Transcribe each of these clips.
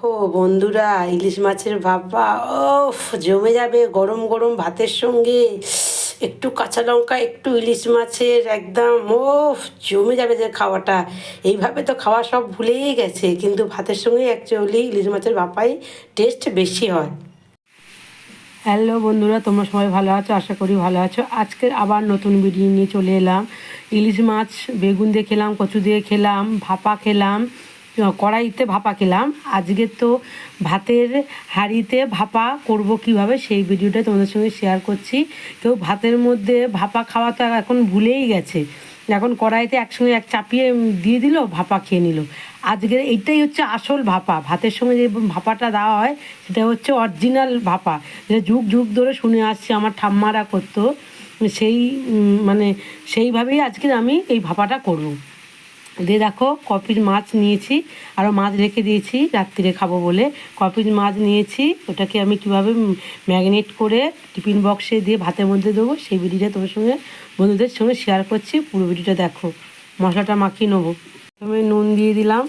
দেখো বন্ধুরা, ইলিশ মাছের ভাপা ওফ জমে যাবে গরম গরম ভাতের সঙ্গে। একটু কাঁচা লঙ্কা, একটু ইলিশ মাছের, একদম ওফ জমে যাবে যে খাওয়াটা। এইভাবে তো খাওয়া সব ভুলেই গেছে, কিন্তু ভাতের সঙ্গে অ্যাকচুয়ালি ইলিশ মাছের ভাপাই টেস্ট বেশি হয়। হ্যালো বন্ধুরা, তোমরা সবাই ভালো আছো? আশা করি ভালো আছো। আজকের আবার নতুন ভিডিও নিয়ে চলে এলাম। ইলিশ মাছ, বেগুন দিয়ে খেলাম, কচু দিয়ে খেলাম, ভাপা খেলাম। কড়াইতে ভাপা খেলাম। আজকে তো ভাতের হাঁড়িতে ভাপা করব কীভাবে সেই ভিডিওটা তোমাদের সঙ্গে শেয়ার করছি। কেউ ভাতের মধ্যে ভাপা খাওয়া তো এখন ভুলেই গেছে। এখন কড়াইতে একসঙ্গে এক চাপিয়ে দিয়ে দিল, ভাপা খেয়ে নিল। আজকের এইটাই হচ্ছে আসল ভাপা। ভাতের সঙ্গে যে ভাপাটা দেওয়া হয়, সেটা হচ্ছে অরিজিনাল ভাপা। যেটা যুগ যুগ ধরে শুনে আসছি আমার ঠাম্মারা করতো। সেই মানে সেইভাবেই আজকে আমি এই ভাপাটা করব। দিয়ে দেখো, কপির মাছ নিয়েছি আরও মাছ রেখে দিয়েছি রাত্রিরে খাব বলে। কপির মাছ নিয়েছি, ওটাকে আমি কীভাবে ম্যাগনেট করে টিফিন বক্সে দিয়ে ভাতের মধ্যে দেবো, সেই ভিডিওটা তোমার সঙ্গে, বন্ধুদের সঙ্গে শেয়ার করছি, পুরো ভিডিওটা দেখো। মশলাটা মাখিয়ে নেব। প্রথমে নুন দিয়ে দিলাম।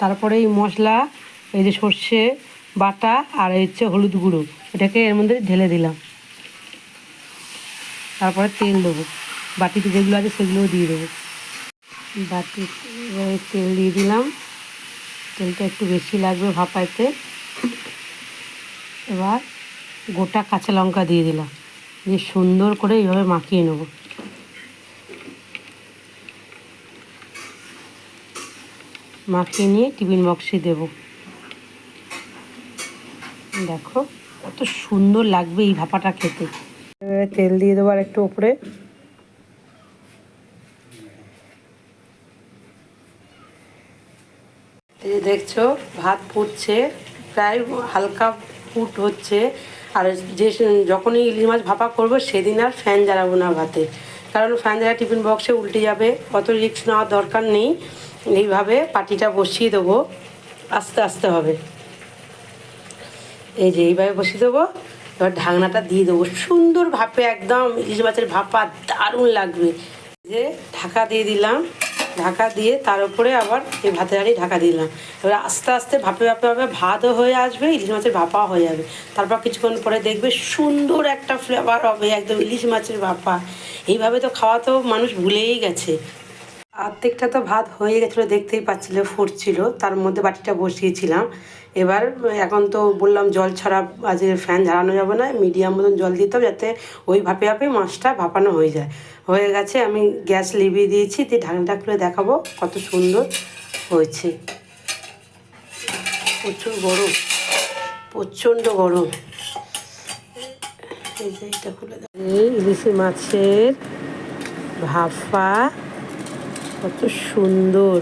তারপরে এই মশলা, এই যে সর্ষে বাটা আর হচ্ছে হলুদ গুঁড়ো, এটাকে এর মধ্যে ঢেলে দিলাম। তারপরে তেল দেবো। বাটিতে যেগুলো আছে সেগুলোও দিয়ে দেবো। বাটি তেল দিয়ে দিলাম। তেলটা একটু বেশি লাগবে ভাপাইতে। এবার গোটা কাঁচা লঙ্কা দিয়ে দিলাম। দিয়ে সুন্দর করে এইভাবে মাখিয়ে নেব। মাখিয়ে নিয়ে টিফিন বক্সে দেব। দেখো, কত সুন্দর লাগবে এই ভাপাটা খেতে। তেল দিয়ে দেবো আর একটু উপরে এই দেখছ, ভাত ফুটছে, প্রায় হালকা ফুট হচ্ছে। আর যে যখনই ইলিশ মাছ ভাপা করব, সেদিন আর ফ্যান জ্বালাবো না ভাতে। কারণ ফ্যান জ্বালা টিফিন বক্সে উল্টে যাবে, অত রিক্স নেওয়ার দরকার নেই। এইভাবে পাটিটা বসিয়ে দেবো, আস্তে আস্তে হবে। এই যে এইভাবে বসিয়ে দেবো, এবার ঢাকনাটা দিয়ে দেবো। সুন্দর ভাপে একদম ইলিশ মাছের ভাপা দারুণ লাগবে। যে ঢাকা দিয়ে দিলাম, ঢাকা দিয়ে তার উপরে আবার এই ভাতের হাঁড়ি ঢাকা দিলাম। এবার আস্তে আস্তে ভাপে ভাপে ভাপে ভাতও হয়ে আসবে, ইলিশ মাছের ভাপাও হয়ে যাবে। তারপর কিছুক্ষণ পরে দেখবে সুন্দর একটা ফ্লেভার হবে, একদম ইলিশ মাছের ভাপা। এইভাবে তো খাওয়া তো মানুষ ভুলেই গেছে। অর্ধেকটা তো ভাত হয়ে গেছিল, দেখতেই পাচ্ছিলে ফুটছিল। তার মধ্যে বাটিটা বসিয়েছিলাম। এবার, এখন তো বললাম জল ছাড়া আজকে ফ্যান ঝাড়ানো যাবে না মিডিয়াম মতন জল দিতে হবে যাতে ওই ভাপে ভাপে মাছটা ভাপানো হয়ে যায়। হয়ে গেছে, আমি গ্যাস লিভিয়ে দিয়েছি, দিয়ে ঢাকনাটা খুলে দেখাবো কত সুন্দর হয়েছে। প্রচুর গরম, প্রচণ্ড গরম। এই যে এটা খুলে দেবো ইলিশি মাছের ভাপা। কত সুন্দর।